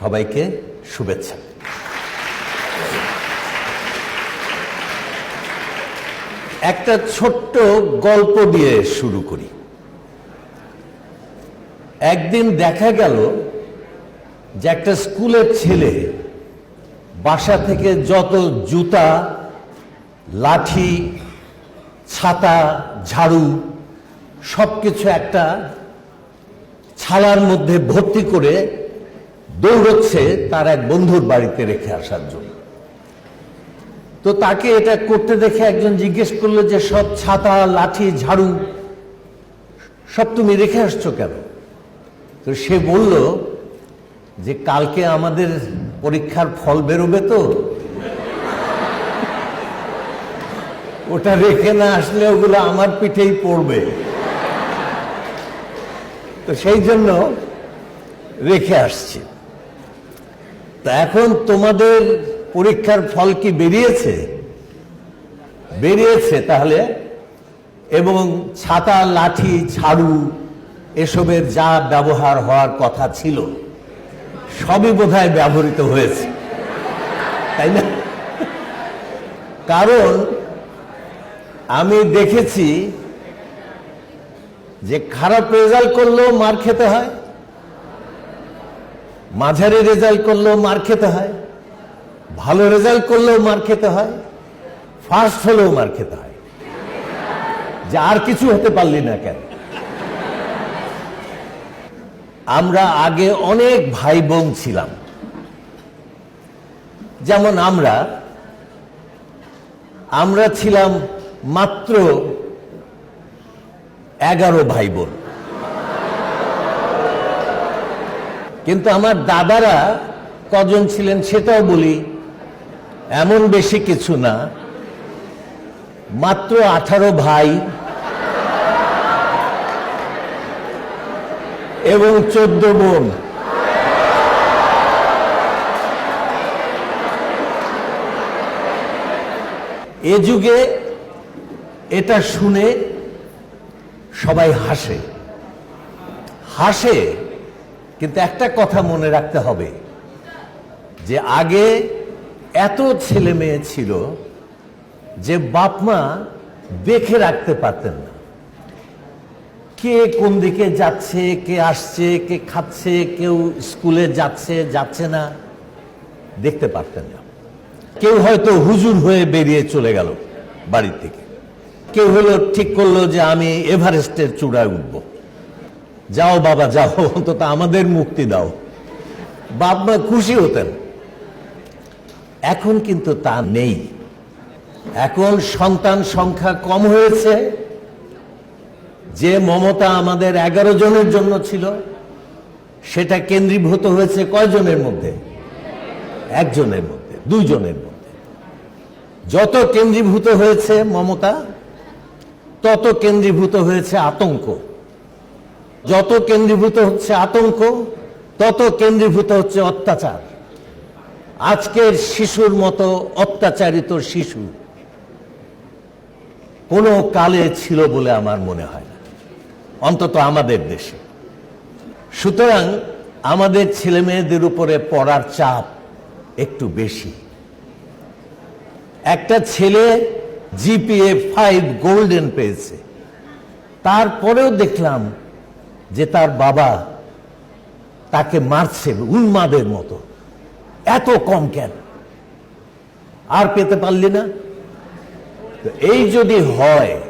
সবাইকে শুভেচ্ছা। একটা ছোট্ট গল্প দিয়ে শুরু করি। একদিন দেখা গেল যে একটা স্কুলের ছেলে বাসা থেকে যত জুতা, লাঠি, ছাতা, ঝাড়ু সব কিছু একটা ছালার মধ্যে ভর্তি করে দৌড়চ্ছে তার এক বন্ধুর বাড়িতে রেখে আসার জন্য। তো তাকে এটা করতে দেখে একজন জিজ্ঞেস করল যে, সব ছাতা, লাঠি, ঝাড়ু সব তুমি রেখে আসছো কেন? তো সে বলল যে, কালকে আমাদের পরীক্ষার ফল বেরোবে তো। ওটা রেখে না আসলে ওগুলো আমার পিঠেই পড়বে। তো সেই জন্য রেখে আসছি। তা এখন তোমাদের পরীক্ষার ফল কি বেরিয়েছে? বেরিয়েছে তাহলে? এবং ছাতা, লাঠি, ঝাড়ু, এসবের যা ব্যবহার হওয়ার কথা ছিল, সবই বোধহয় ব্যবহৃত হয়েছে। তাই না? কারণ আমি দেখেছি যে খারাপ রেজাল্ট করলেও মার খেতে হয় মাঝারি রেজাল্ট করলেও মার খেতে হয়, ভালো রেজাল্ট করলেও মার খেতে হয়, ফার্স্ট হলেও মার খেতে হয়। যে আর কিছু হতে পারলি না কেন? আমরা আগে অনেক ভাই বোন ছিলাম। যেমন আমরা আমরা ছিলাম মাত্র এগারো ভাই বোন। কিন্তু আমার দাদারা কজন ছিলেন সেটাও বলি, এমন বেশি কিছু না। মাত্র আঠারো ভাই এবং চোদ্দ বোন। এ যুগে এটা শুনে সবাই হাসে। হাসে কিন্তু একটা কথা মনে রাখতে হবে, যে আগে এত ছেলে মেয়ে ছিল যে বাপ মা দেখে রাখতে পারতেন না। কে কোন দিকে যাচ্ছে, কে আসছে, কে খাচ্ছে, কেউ স্কুলে যাচ্ছে যাচ্ছে না, দেখতে পারতেন না। কেউ হয়তো হুজুর হয়ে বেরিয়ে চলে গেল বাড়ি থেকে। কেউ হলো ঠিক করল যে আমি এভারেস্টের চূড়ায় উঠব। যাও বাবা, যাও, অন্তত আমাদের মুক্তি দাও। বাপ মা খুশি হতেন। এখন কিন্তু তা নেই। এখন সন্তান সংখ্যা কম হয়েছে। যে মমতা আমাদের এগারো জনের জন্য ছিল, সেটা কেন্দ্রীভূত হয়েছে কয়জনের মধ্যে? একজনের মধ্যে, দুইজনের মধ্যে। যত কেন্দ্রীভূত হয়েছে মমতা, তত কেন্দ্রীভূত হয়েছে আতঙ্ক। যত কেন্দ্রীভূত হচ্ছে আতঙ্ক, তত কেন্দ্রীভূত হচ্ছে অত্যাচার। আজকের শিশুর মতো অত্যাচারিত শিশু কোনো কালে ছিল বলে আমার মনে হয় না। অন্তত আমাদের দেশে। সুতরাং আমাদের ছেলে মেয়েদের উপরে পড়ার চাপ একটু বেশি। একটা ছেলে জিপিএ ফাইভ গোল্ডেন পেয়েছে। তারপরেও দেখলাম যে তার বাবা তাকে মারছে উন্মাদের মতো। এত কম কেন? আর পেতে পারলি না? এই যদি হয়,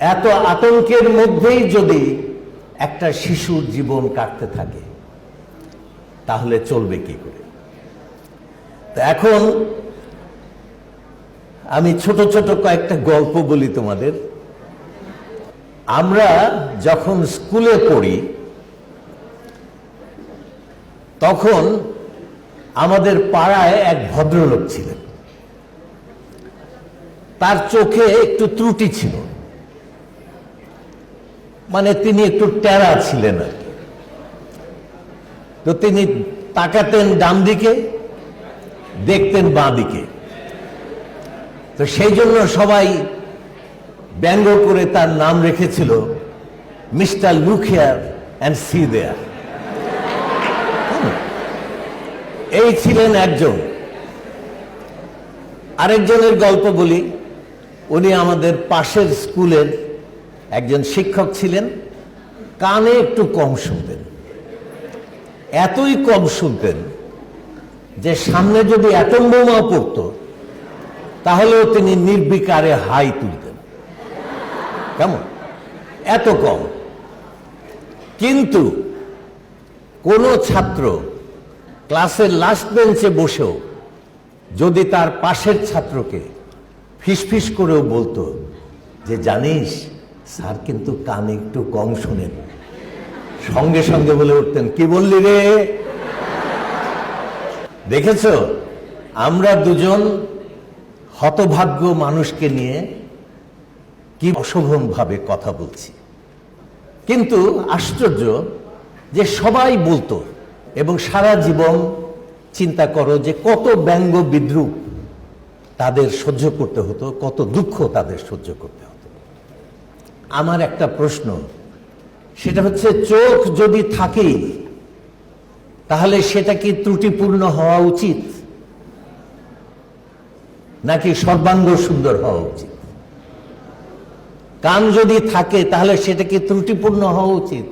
এত আতঙ্কের মধ্যেই যদি একটা শিশুর জীবন কাটতে থাকে, তাহলে চলবে কি করে? তো এখন আমি ছোট ছোট কয়েকটা গল্প বলি তোমাদের। আমরা যখন স্কুলে পড়ি, তখন আমাদের পাড়ায় এক ভদ্রলোক ছিলেন। তার চোখে একটু ত্রুটি ছিল। মানে তিনি একটু টেরা ছিলেন আর তো তিনি তাকাতেন ডান দিকে, দেখতেন বাঁ দিকে। তো সেই জন্য সবাই ব্যঙ্গ করে তার নাম রেখেছিল mister look here and see there এই ছিলেন একজন। আরেকজনের গল্প বলি। উনি আমাদের পাশের স্কুলের একজন শিক্ষক ছিলেন। কানে একটু কম শুনতেন। এতই কম শুনতেন যে সামনে যদি অ্যাটম বোমা পড়ত, তাহলেও তিনি নির্বিকারে হাই তুলতেন। কেমন? এত কম। কিন্তু কোনো ছাত্র ক্লাসের লাস্ট বেঞ্চে বসেও যদি তার পাশের ছাত্রকে ফিসফিস করেও বলতো যে, জানিস, স্যার কিন্তু কান একটু কম শোনেন। সঙ্গে সঙ্গে বলে উঠতেন, কি বললি রে? দেখেছ? আমরা দুজন হতভাগ্য মানুষকে নিয়ে কি অশোভন ভাবে কথা বলছি। কিন্তু আশ্চর্য যে সবাই বলতো এবং সারা জীবন চিন্তা করো যে কত ব্যঙ্গ বিদ্রুপ তাদের সহ্য করতে হতো, কত দুঃখ তাদের সহ্য করতে হতো। আমার একটা প্রশ্ন, সেটা হচ্ছে চোখ যদি থাকেই, তাহলে সেটা কি ত্রুটিপূর্ণ হওয়া উচিত? নাকি সর্বাঙ্গ সুন্দর হওয়া উচিত? কান যদি থাকে, তাহলে সেটা কি ত্রুটিপূর্ণ হওয়া উচিত?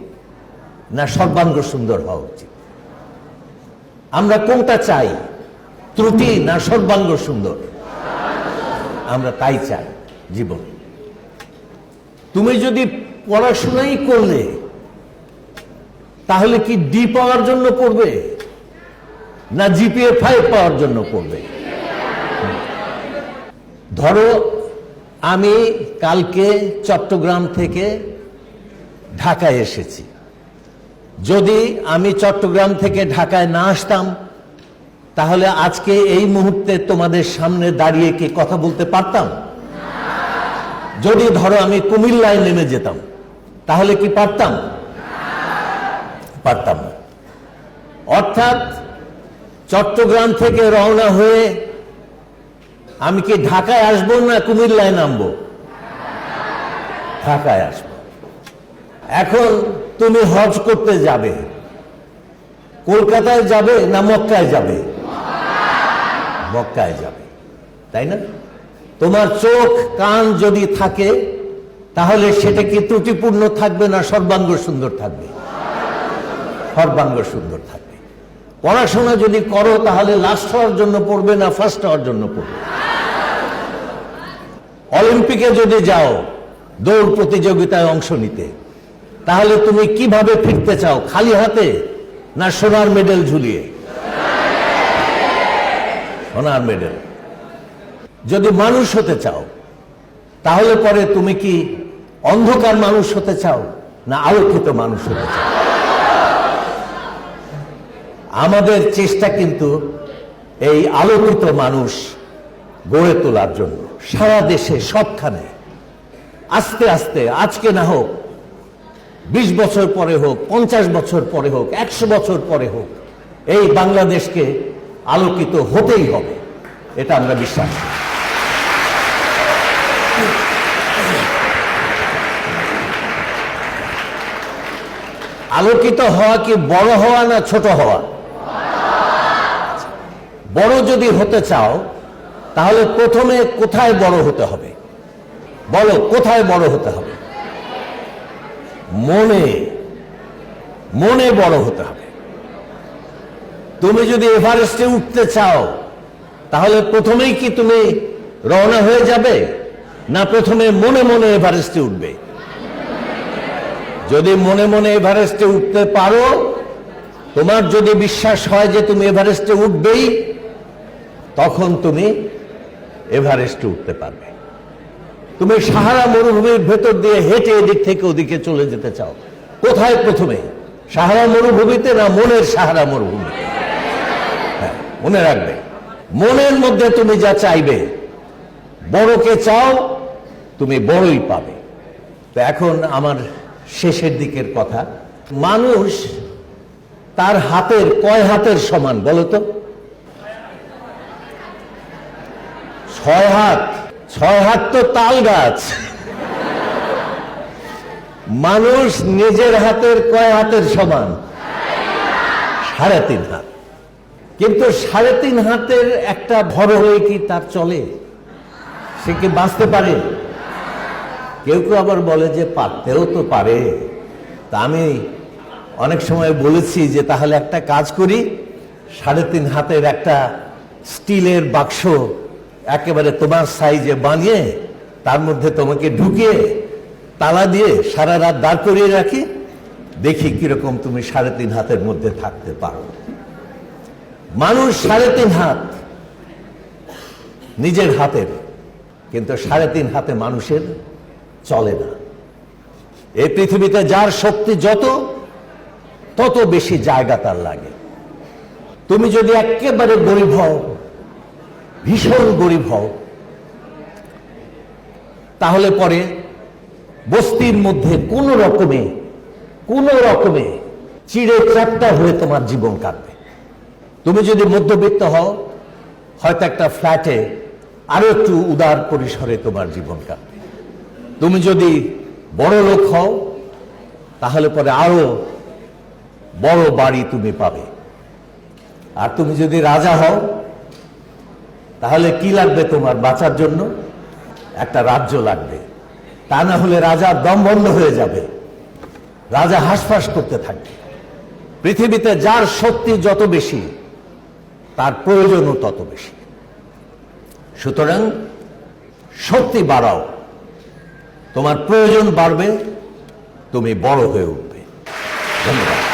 না সর্বাঙ্গ সুন্দর হওয়া উচিত? আমরা কোনটা চাই? ত্রুটি না সর্বাঙ্গ সুন্দর? আমরা তাই চাই জীবন। তুমি যদি পড়াশোনাই করলে, তাহলে কি ডি পাওয়ার জন্য পড়বে? না জিপিএ ফাইভ পাওয়ার জন্য পড়বে? ধরো আমি কালকে চট্টগ্রাম থেকে ঢাকায় এসেছি। যদি আমি চট্টগ্রাম থেকে ঢাকায় না আসতাম, তাহলে আজকে এই মুহূর্তে তোমাদের সামনে দাঁড়িয়ে কি কথা বলতে পারতাম? যদি ধরো আমি কুমিল্লায় নেমে যেতাম, তাহলে কি পারতাম? পারতাম অর্থাৎ চট্টগ্রাম থেকে রওনা হয়ে আমি কি ঢাকায় আসব না কুমিল্লায় নামবো? ঢাকায় আসব। এখন তুমি হজ করতে যাবে। কলকাতায় যাবে না মক্কায় যাবে? মক্কায় যাবে। তাই না? তোমার চোখ, কান যদি থাকে, তাহলে সেটা কি ত্রুটিপূর্ণ থাকবে না সর্বাঙ্গ সুন্দর থাকবে? সর্বাঙ্গ সুন্দর থাকবে। পড়াশোনা যদি করো, তাহলে লাস্ট হওয়ার জন্য পড়বে না ফার্স্ট হওয়ার জন্য পড়বে? অলিম্পিকে যদি যাও দৌড় প্রতিযোগিতায় অংশ নিতে, তাহলে তুমি কীভাবে ফিরতে চাও? খালি হাতে না সোনার মেডেল ঝুলিয়ে? সোনার মেডেল। যদি মানুষ হতে চাও, তাহলে পরে তুমি কি অন্ধকার মানুষ হতে চাও না আলোকিত মানুষ হতে চাও? আমাদের চেষ্টা কিন্তু এই আলোকিত মানুষ গড়ে তোলার জন্য। সারা দেশে, সবখানে আস্তে আস্তে, আজকে না হোক, বিশ বছর পরে হোক, পঞ্চাশ বছর পরে হোক, একশো বছর পরে হোক, এই বাংলাদেশকে আলোকিত হতেই হবে, এটা আমরা বিশ্বাস। আলোকিত হওয়া কি বড় হওয়া না ছোট হওয়া বড় যদি হতে চাও তাহলে প্রথমে কোথায় বড় হতে হবে? বলো, কোথায় বড় হতে হবে? মনে মনে বড় হতে হবে। তুমি যদি এভারেস্টে উঠতে চাও, তাহলে প্রথমেই কি তুমি রওনা হয়ে যাবে? না প্রথমে মনে মনে এভারেস্টে উঠবে? যদি মনে মনে এভারেস্টে উঠতে পারো, তোমার যদি বিশ্বাস হয় যে তুমি এভারেস্টে উঠবেই, তখন তুমি এভারেস্টে উঠতে পারবে। তুমি সাহারা মরুভূমির ভেতর দিয়ে হেঁটে এদিক থেকে ওদিকে চলে যেতে চাও। কোথায় প্রথমে? সাহারা মরুভূমিতে না মনের সাহারা মরুভূমিতে? হ্যাঁ, মনে রাখবে। মনের মধ্যে তুমি যা চাইবে বড়কে চাও তুমি বড়ই পাবে। তো এখন আমার শেষের দিকের কথা। মানুষ তার হাতের কয় হাতের সমান বলো তো? ছয় হাত ছয় হাত তো তাল গাছ। মানুষ নিজের হাতের কয় হাতের সমান? সাড়ে তিন হাত। কিন্তু সাড়ে তিন হাতের একটা ভর হয়ে কি তার চলে? সে কি বাঁচতে পারে? কেউ কেউ আবার বলে যে পারতেও তো পারে। তা আমি অনেক সময় বলেছি যে তাহলে একটা কাজ করি, সাড়ে তিন হাতের একটা স্টিলের বাক্স একেবারে তোমার সাইজে বানিয়ে, তার মধ্যে তোমাকে ঢুকিয়ে, তালা দিয়ে সারা রাত দাঁড় করিয়ে রাখি। দেখি কীরকম তুমি সাড়ে তিন হাতের মধ্যে থাকতে পারো। মানুষ সাড়ে তিন হাত নিজের হাতের, কিন্তু সাড়ে তিন হাতে মানুষের চলে না। এই পৃথিবীতে যার শক্তি যত, তত বেশি জায়গা তার লাগে। তুমি যদি একেবারে গরিব হও ভীষণ গরিব হও। তাহলে পরে বস্তির মধ্যে কোন রকমে কোন রকমে চিড়ে চ্যাপ্টা হয়ে তোমার জীবন কাটবে। তুমি যদি মধ্যবিত্ত হও, হয়তো একটা ফ্ল্যাটে আরও একটু উদার পরিসরে তোমার জীবন কাটবে। তুমি যদি বড় লোক হও, তাহলে পরে আরও বড় বাড়ি তুমি পাবে। আর তুমি যদি রাজা হও তাহলে কি লাগবে তোমার বাঁচার জন্য? একটা রাজ্য লাগবে। তা না হলে রাজার দম বন্ধ হয়ে যাবে। রাজা হাসফাস করতে থাকবে। পৃথিবীতে যার শক্তি যত বেশি, তার প্রয়োজনও তত বেশি। সুতরাং শক্তি বাড়াও। তোমার প্রয়োজন বাড়বে, তুমি বড় হয়ে উঠবে। ধন্যবাদ।